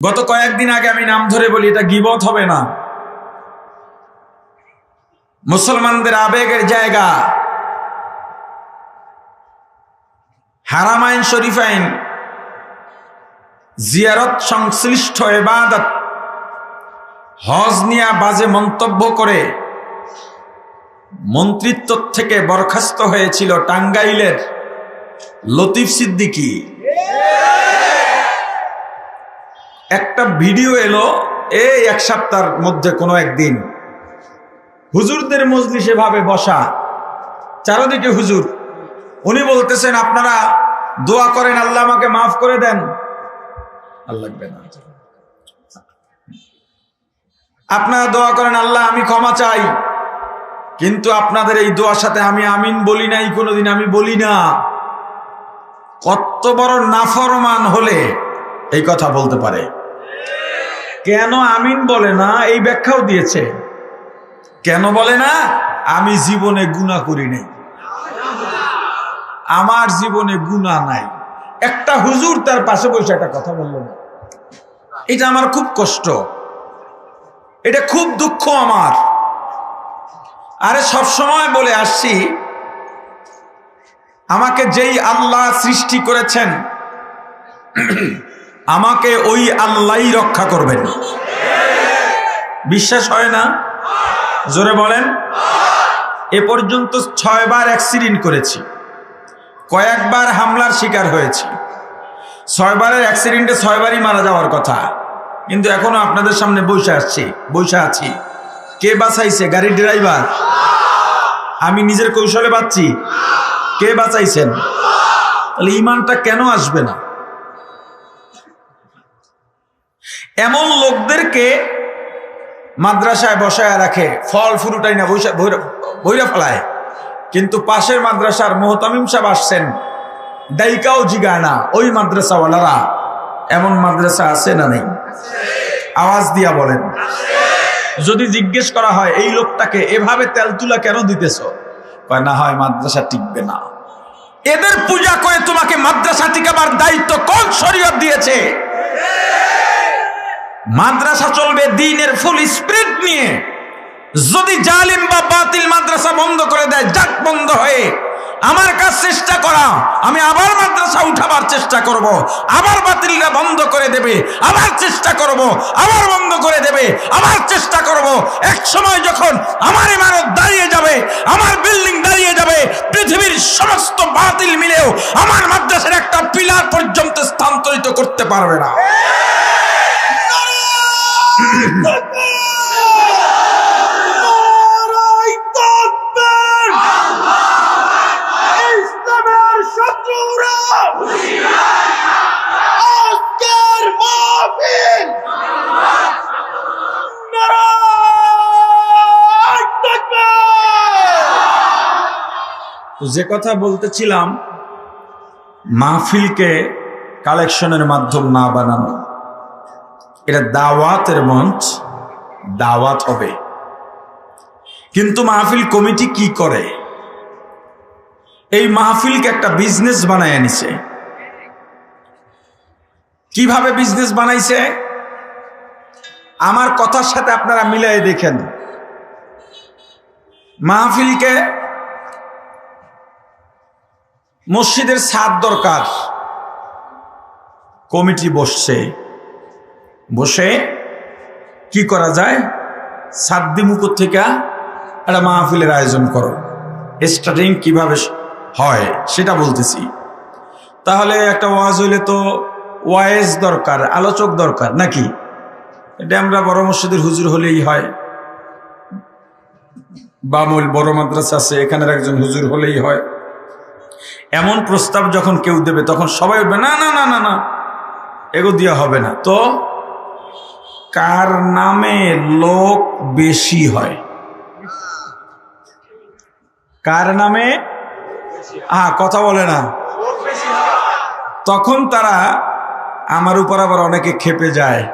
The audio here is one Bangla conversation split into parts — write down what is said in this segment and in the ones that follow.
গত কয়েকদিন আগে আমি নাম ধরে বলি, এটা গিবত হবে না। মুসলমানদের আবেগের জায়গা। হারামাইন শরীফাইন জিয়ারত, সংশ্লিষ্ট এবাদত, হজ নিয়া বাজে মন্তব্য করে মন্ত্রিত্ব থেকে বরখাস্ত হয়েছিল টাঙ্গাইলের লতিফ সিদ্দিকী। একটা ভিডিও এলো এই এক সপ্তাহের মধ্যে কোনো একদিন। হুজুরদের মজলিসে ভাবে বসা। চারদিকে হুজুর। উনি বলতেছেন, আপনারা দোয়া করেন, আল্লাহ আমাকে মাফ করে দেন। আপনারা দোয়া করেন, আল্লাহ আমি ক্ষমা চাই। কিন্তু আপনাদের এই দোয়ার সাথে আমি আমিন বলি নাই, কোনোদিন আমি বলি না। কত বড় নাফরমান হলে এই কথা বলতে পারে। কেন আমিন বলে না? এই ব্যাখ্যাও দিয়েছে। কেন বলে না? আমি জীবনে গুণা করি নাই। আমার জীবনে গুণা নাই। একটা হুজুর তার পাশে বসে একটা কথা বলল না। এটা আমার খুব কষ্ট। এটা খুব দুঃখ আমার। আরে সব সময় বলে আসছি, আমাকে যেই আল্লাহ সৃষ্টি করেছেন আমাকে ওই আল্লাহই রক্ষা করবেন। বিশ্বাস হয় না? জোরে বলেন। এ পর্যন্ত ছয়বার অ্যাক্সিডেন্ট করেছি। কয়েকবার হামলার শিকার হয়েছি। ছয়বারের অ্যাক্সিডেন্টে ছয়বারই মারা যাওয়ার কথা। কিন্তু এখনও আপনাদের সামনে বসে আসছি, বসে আছি। কে বাঁচাইছে? গাড়ির ড্রাইভার? আমি নিজের কৌশলে বাঁচছি। কে বাঁচাইছেন? তাহলে ইমানটা কেন আসবে না? এমন লোকদেরকে মাদ্রাসায় বসায় রাখে, ফল ফুরুটাই না বইরা ফেলায়। কিন্তু পাশের মাদ্রাসার মোহতামিম সাহেব আসছেন, দায়িকাও জিগায় না, ওই মাদ্রাসাওয়ালারা এমন মাদ্রাসা আছে না নেই? আওয়াজ দিয়া বলেন। যদি জিজ্ঞেস করা হয়, এই লোকটাকে এভাবে তেলতুলা কেন দিতেছ? না হয় মাদ্রাসা টিকবে না। এদের পূজা করে তোমাকে মাদ্রাসা টিকাবার দায়িত্ব কোন শরীয়ত দিয়েছে? মাদ্রাসা চলবে দিনের ফুল স্পিরিট নিয়ে যদি জালিম বা বাতিল মাদ্রাসা বন্ধ করে দেয়, যাক বন্ধ হয়ে আমার কাজ চেষ্টা করা, আমি আবার মাদ্রাসা উঠাবার চেষ্টা করব। আবার বাতিলরা বন্ধ করে দেবে, আবার চেষ্টা করব। আবার বন্ধ করে দেবে, আবার চেষ্টা করব। এক সময় যখন আমার ইমারত দাঁড়িয়ে যাবে, আমার বিল্ডিং দাঁড়িয়ে যাবে, পৃথিবীর সমস্ত বাতিল মিলেও আমার মাদ্রাসার একটা পিলার পর্যন্ত স্থানান্তরিত করতে পারবে না যে কথা বলতেছিলাম মাহফিলকে কালেকশনের মাধ্যম না বানানো। এটা দাওয়াতের মঞ্চ, দাওয়াত হবে। কিন্তু মাহফিল কমিটি কি করে? এই মাহফিলকে একটা বিজনেস বানায় নিছে কীভাবে বিজনেস বানাইছে? আমার কথার সাথে আপনারা মিলাই দেখেন। মাহফিলকে মসজিদের ছাদ দরকার। কমিটি বসছে। বসে কি করা যায়? সাদ্দি মুকুর থেকে একটা মাহফিলের আয়োজন করো। স্টার্টিং কীভাবে হয়, সেটা বলতেছি। তাহলে একটা ওয়াজ হইলে তো ওয়াইজ দরকার, আলোচক দরকার, নাকি? এটা আমরা বড় মসজিদের হুজুর হলেই হয়। বামুল বড় মাদ্রাসা আছে, এখানের একজন হুজুর হলেই হয়। এমন প্রস্তাব যখন কেউ দেবে, তখন সবাই উঠবে না না না না না এগো দেওয়া হবে না। তো কার নামে লোক বেশি হয়? কার নামে? হ্যাঁ কথা বলে না। তখন তারা আমার উপর আবার অনেকে খেপে যায়।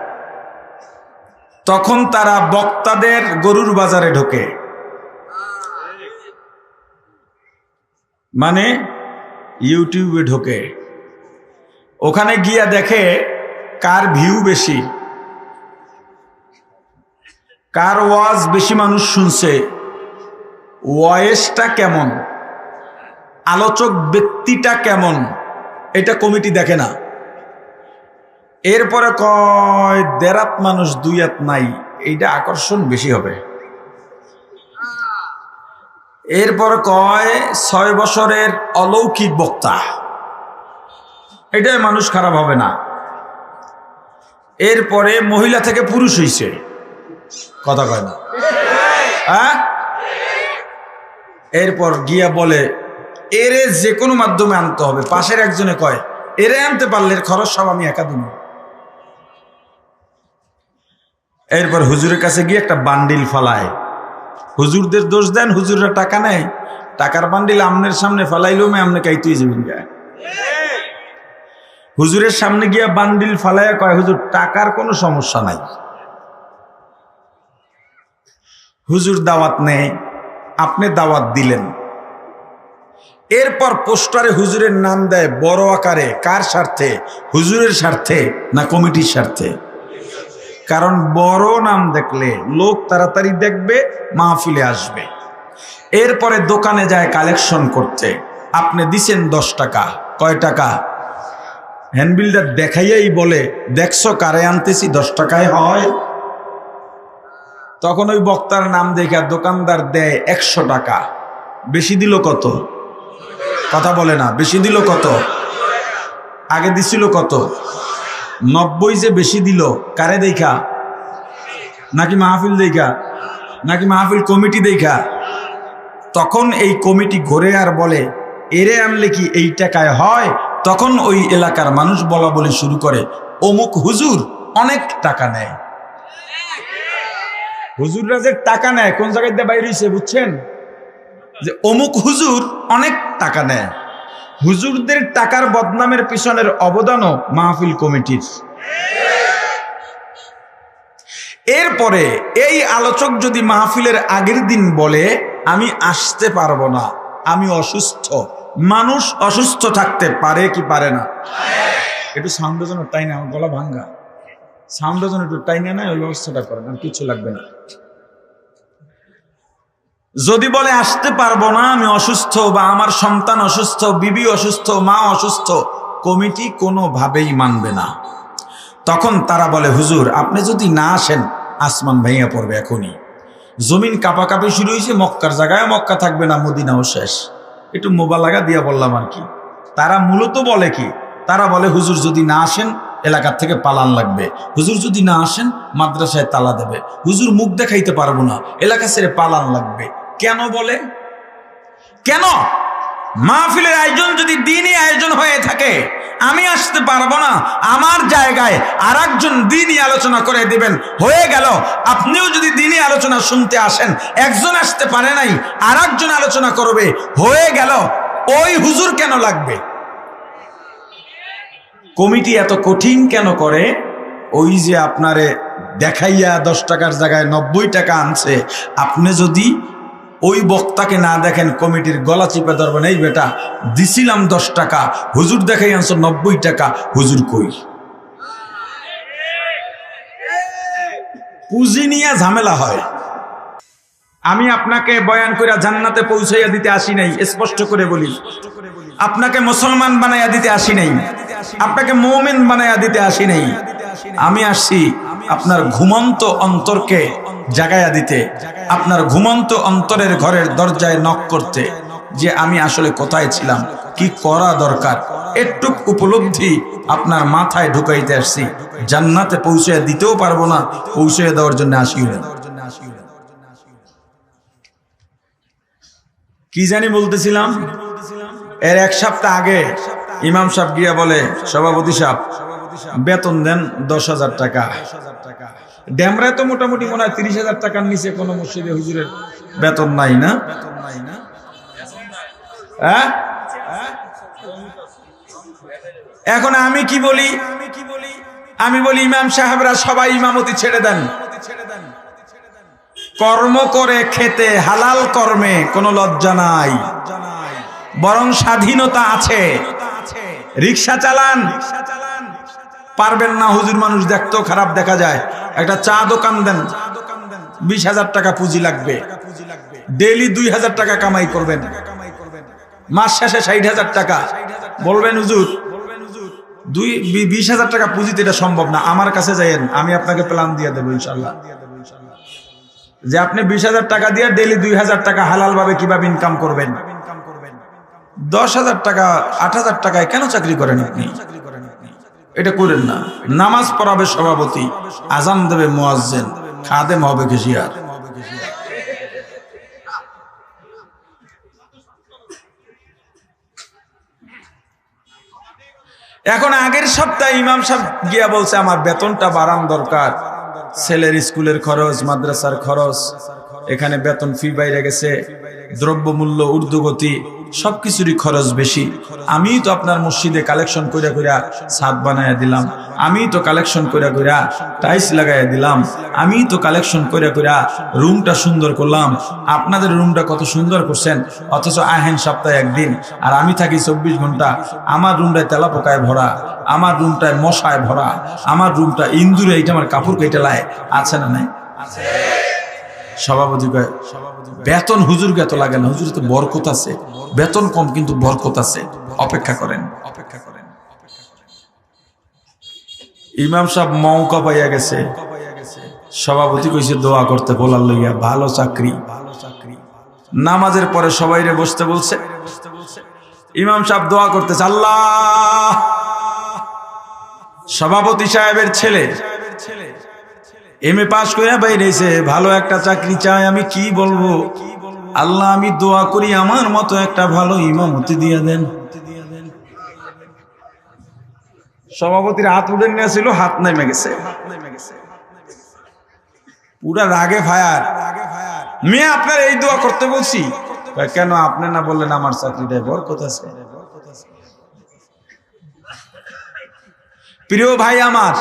তখন তারা বক্তাদের গরুর বাজারে ঢোকে। মানে ইউটিউবে ঢোকে। ওখানে গিয়া দেখে কার ভিউ বেশি। কার ওয়াজ বেশি মানুষ শুনছে? ওয়েসটা কেমন? আলোচক ব্যক্তিটা কেমন? এটা কমিটি দেখে না। এরপরে কয়, দেরাত মানুষ দুই হাত নাই, এইটা আকর্ষণ বেশি হবে। এরপর কয়, ছয় বছরের অলৌকিক বক্তা। এটাই মানুষ খারাপ হবে না। এরপরে মহিলা থেকে পুরুষ হইছে। কথা কয় না। হ্যাঁ? এরপর গিয়া বলে, এরে যে কোনো মাধ্যমে আনতে হবে। পাশের একজনে কয়, এরে আনতে পারলে খরচ সব আমি একা দেবো। এরপর হুজুরের কাছে গিয়ে একটা বান্ডিল ফালায়। হুজুরদের দোষ দেন, হুজুররা টাকা নেয়। টাকার বান্ডিল আমনের সামনে ফালাইলেও মে আমনে কাইতুই যাবেন গায়ে। হুজুরের সামনে গিয়া বান্ডিল ফালাইয়া কয়, হুজুর, টাকার কোনো সমস্যা নাই। হুজুর দাওয়াত নেই, আপনি দাওয়াত দিলেন। এরপর পোস্টারে হুজুরের নাম দেয়, বড় আকারে, কার স্বার্থে? হুজুরের স্বার্থে না কমিটির স্বার্থে? কারণ বড় নাম দেখলে লোক তাড়াতাড়ি দেখবে, মাহফিলে আসবে। এরপরে দোকানে যায় কালেকশন করতে। আপনি দিছেন দশ টাকা, কয় টাকা? হ্যান্ডবিলটা দেখাইয়াই বলে, দেখছ কারে আনতেছি, দশ টাকায় হয়? তখন ওই বক্তার নাম দেখে দোকানদার দেয় একশো টাকা। বেশি দিল কত? কথা বলে না, বেশি দিল কত? আগে দিছিল কত? নব্বই যে বেশি দিল, কারে দেখা? নাকি মাহফিল দেখা? নাকি মাহফিল কমিটি দেখা? তখন এই কমিটি ঘুরে আর বলে, এরে আনলে কি এই টাকায় হয়? তখন ওই এলাকার মানুষ বলা বলি শুরু করে, অমুক হুজুর অনেক টাকা নেয়। হুজুররা যে টাকা নেয়, কোন জায়গায় দিয়ে বাইরে হইছে, বুঝছেন? যে অমুক হুজুর অনেক টাকা নেয়। হুজুরদের টাকার বদনামের পিছনের অবদানও মাহফিল কমিটির। এরপরে এই আলোচক যদি মাহফিলের আগের দিন বলে, আমি আসতে পারব না, আমি অসুস্থ। মানুষ অসুস্থ থাকতে পারে কি পারে না? একটু সাউন্ডের তাই না? আমার গলা ভাঙ্গা। সাউন্ডের জন্য একটু টাই না, ওই ব্যবস্থাটা করেন, আর কিছু লাগবে না। যদি বলে, আসতে পারব না, আমি অসুস্থ বা আমার সন্তান অসুস্থ, বিবি অসুস্থ, মা অসুস্থ, কমিটি কোনোভাবেই মানবে না। তখন তারা বলে, হুজুর, আপনি যদি না আসেন, আসমান ভাইয়া পড়বে এখনই। জমিন কাপাকাপি শুরু হয়েছে, মক্কার জায়গায় মক্কা থাকবে না, মদিনাও শেষ। একটু মোবালাগা দিয়া বললাম আর কি। তারা মূলত বলে কি? তারা বলে, হুজুর, যদি না আসেন এলাকার থেকে পালান লাগবে। হুজুর যদি না আসেন, মাদ্রাসায় তালা দেবে। হুজুর মুখ দেখাইতে পারব না, এলাকা ছেড়ে পালান লাগবে। কেন বলে? কেন? মাহফিলের আয়োজন যদি দিনই আয়োজন হয়ে থাকে, আমি আসতে পারব না। আমার জায়গায় আর একজন দিনই আলোচনা করে দিবেন। হয়ে গেল। আপনিও যদি দিনই আলোচনা শুনতে আসেন, একজন আসতে পারে নাই আর আলোচনা করবে। হয়ে গেল। ওই হুজুর কেন লাগবে? কমিটি এত কঠিন কেন করে? ওই যে আপনারে দেখাইয়া দশ টাকার জায়গায় নব্বই টাকা আনছে। আপনি যদি ওই বক্তাকে না দেখেন, কমিটির গলা চিপে ধরবেন এই বেটা, দিছিলাম দশ টাকা, হুজুর দেখাই আনছো নব্বই টাকা, হুজুর কই? পুঁজি নিয়ে ঝামেলা হয়। আমি আপনাকে বয়ান করে জান্নাতে পৌঁছাইয়া দিতে আসি নাই, স্পষ্ট করে বলি। আপনাকে মুসলমান বানাইয়া দিতে আসি নাই। আপনাকে মৌমেন বানাইয়া দিতে আসি নাই আমি আসছি আপনার ঘুমন্ত অন্তরকে জাগাইয়া দিতে। আপনার ঘুমন্ত অন্তরের ঘরের দরজায় নক করতে যে আমি আসলে কোথায় ছিলাম কি করা দরকার একটুক উপলব্ধি আপনার মাথায় ঢুকাইতে আসছি। জান্নাতে পৌঁছে দিতেও পারব না পৌঁছে দেওয়ার জন্য আসিও না। কি জানি বলতেছিলাম? এর এক সপ্তাহ আগে ইমাম সাহেব গিয়া বলে, সভাপতি সাহেব, বেতন দেন দশ হাজার টাকা। ড্যামরায় তো মোটামুটি মনে হয় তিরিশ হাজার টাকার নিচে কোনো মসজিদে হুজুরের বেতন নাই না? হ্যাঁ? এখন আমি কি বলি? আমি বলি, ইমাম সাহেবরা সবাই ইমামতি ছেড়ে দেন। কর্ম করে খেতে হালাল কর্মে কোনো লজ্জা নাই। বরং স্বাধীনতা আছে। রিক্সা চালান। পারবেন না, হুজুর মানুষ দেখতেও খারাপ দেখা যায়। একটা চা দোকান দেন, বিশ হাজার টাকা পুঁজি লাগবে। ডেলি দুই হাজার টাকা কামাই করবেন। মাস শেষে ষাট হাজার টাকা। বলবেন, হুজুর, দুই বিশ হাজার টাকা পুঁজিতে এটা সম্ভব না। আমার কাছে যাইয়েন, আমি আপনাকে প্ল্যান দিয়ে দেবো, ইনশাল্লাহ। যে আপনি বিশ হাজার টাকা দিয়ে ডেলি দুই হাজার টাকা হালাল ভাবে কীভাবে ইনকাম করবেন? দশ হাজার টাকা, আট হাজার টাকায় কেন চাকরি করেন আপনি? এটা করেন না। নামাজ পড়াবে সভাপতি, আজান দেবে মোয়াজ্জেন, খাদেম হবে কেশিয়ার এখন আগের সপ্তাহে ইমাম সাহেব গিয়া বলছে, আমার বেতনটা বাড়ান দরকার। ছেলের স্কুলের খরচ, মাদ্রাসার খরচ, এখানে বেতন ফি বাইরে গেছে, দ্রব্যমূল্য, ঊর্ধ্বগতি সবকিছুরই খরচ বেশি। আমি তো আপনার মসজিদে কালেকশন কইরা কইরা ছাদ বানায় দিলাম। আমি তো কালেকশন কইরা কইরা টাইলস লাগাইয়া দিলাম। আমি তো কালেকশন কইরা কইরা রুমটা সুন্দর করলাম। আপনাদের রুমটা কত সুন্দর করছেন। অথচ আহেন সপ্তাহে একদিন। আর আমি থাকি চব্বিশ ঘণ্টা। আমার রুমটায় তেলা পোকায় ভরা। আমার রুমটায় মশায় ভরা। আমার রুমটা ইন্দুরে এইটা আমার কাপড় কেটে লায়। আছে না নাই? সভাপতি কয় বেতন হুজুর এত লাগে না। হুজুর তো বরকত আছে। বেতন কম, কিন্তু বরকত আছে। অপেক্ষা করেন। অপেক্ষা করেন। ইমাম সাহেব মৌকা পাইয়া গেছে। সভাপতি কইছে, দোয়া করতে বলার লইয়া ভালো চাকরি ভালো চাকরি। নামাজের পরে সবাইরে বসতে বলছে। ইমাম সাহেব দোয়া করতেছে, আল্লাহ! সভাপতি সাহেবের ছেলে এম এ পাশ করে বাইরেছে, ভালো একটা চাকরি চাই, আমি কি বলব? আল্লাহ, আমি দোয়া করি, আমার মতো একটা ভালো ইমামতি দিয়ে দেন। সভাপতির হাত উঠে নিয়েছিল, হাত নেমে গেছে। পুরা রাগে ফায়ার। মেয়ে আপনার এই দোয়া করতে বলছি? কেন আপনি না বললেন আমার চাকরিটায় বরকত আছে? প্রিয় ভাই আমার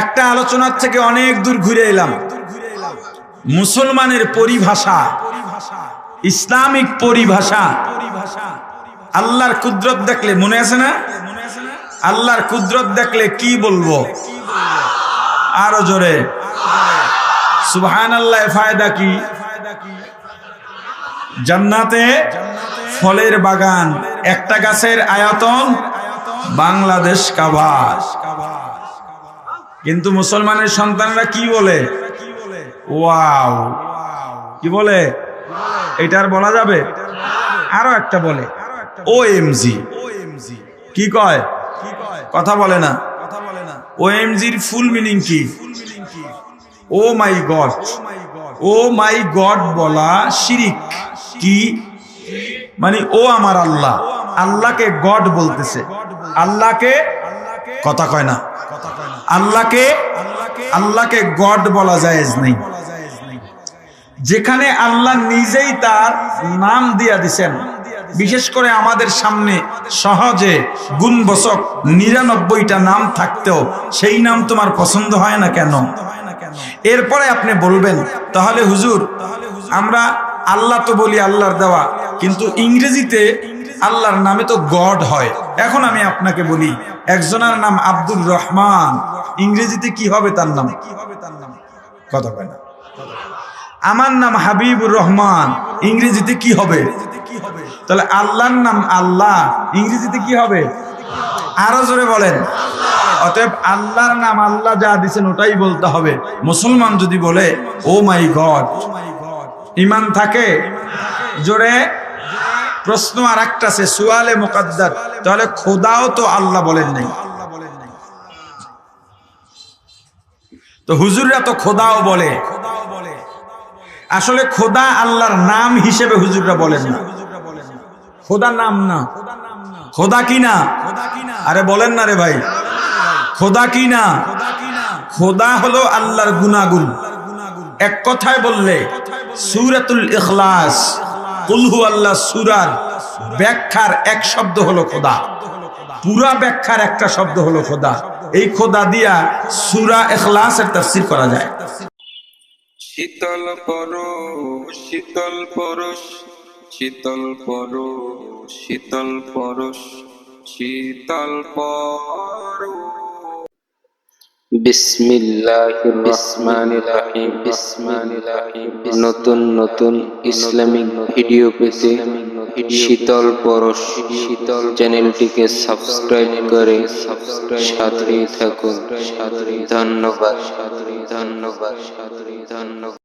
একটা আলোচনার থেকে অনেক দূর ঘুরে এলাম। মুসলমানের পরিভাষা, ইসলামিক পরিভাষা, আল্লাহর কুদরত দেখলে মনে আছে না? আল্লাহর কুদরত দেখলে কি বলব? আরও জোরে। আল্লাহ ফায়দা কি? জান্নাতে ফলের বাগান, একটা গাছের আয়তন বাংলাদেশ কাবার কিন্তু মুসলমানের সন্তানরা কি বলে? ওয়াও। কি বলে? এটা আর বলা যাবে? আরও একটা বলে। ও এমজি কি কয়? কথা বলে না। ও এমজির ফুল মিনিং কি? ও মাই গড। ও মাই গড বলা শিরিক। কি? মানে ও আমার আল্লাহ। আল্লাহকে গড বলতেছে। আল্লাহকে কথা কয় না। আল্লাহকে আল্লাহকে গড বলা জায়েজ নেই। যেখানে আল্লাহ নিজেই তার নাম দিয়া দিছেন, বিশেষ করে আমাদের সামনে সহজে গুণবচক নিরানব্বইটা নাম থাকতেও সেই নাম তোমার পছন্দ হয় না কেন? এরপরে আপনি বলবেন, তাহলে হুজুর, আমরা আল্লাহ তো বলি আল্লাহর দেওয়া, কিন্তু ইংরেজিতে আল্লাহর নামে তো গড হয়। এখন আমি আপনাকে বলি, একজনের নাম আব্দুর রহমান। ইংরেজিতে কি হবে তার নাম? কি হবে তার নাম কথা কয় না। আমার নাম হাবিবুর রহমান। ইংরেজিতে কি হবে? তাহলে আল্লাহর নাম আল্লাহ। ইংরেজিতে কি হবে? আরও জোরে বলেন। অতএব আল্লাহর নাম আল্লাহ যা দিছেন ওটাই বলতে হবে। মুসলমান যদি বলে ও মাই গড ইমান থাকে? জোরে। প্রশ্ন আর একটা আছে, সুয়ালে মোকাদ্দার। তাহলে খোদাও তো আল্লাহ বলেন নাই। তো হুজুররা তো খোদাও বলে। আসলে খোদা আল্লাহর নাম হিসেবে হুজুররা বলেন না। খোদা নাম না। খোদা কি না? আরে বলেন না রে ভাই। খোদা কি না? খোদা হলো আল্লাহর গুনাগুন এক কথায় বললে, সুরাতুল ইখলাস কুলহু সুরার ব্যাখ্যার এক শব্দ হলো খোদা। পুরা ব্যাখ্যার একটা শব্দ হলো খোদা। এই খোদা দিয়া সুরা এখলাসের তাফসির করা যায়। শীতল পরশ শীতল পরশ শীতল পরশ শীতল পরশ শীতল পরশ। নতুন নতুন ইসলামিক ভিডিও পেতে শীতল পরশ শীতল চ্যানেলটিকে সাবস্ক্রাইব করে সাবস্ক্রাইব সাথেই থাকুন। ধন্যবাদ। ধন্যবাদ। ধন্যবাদ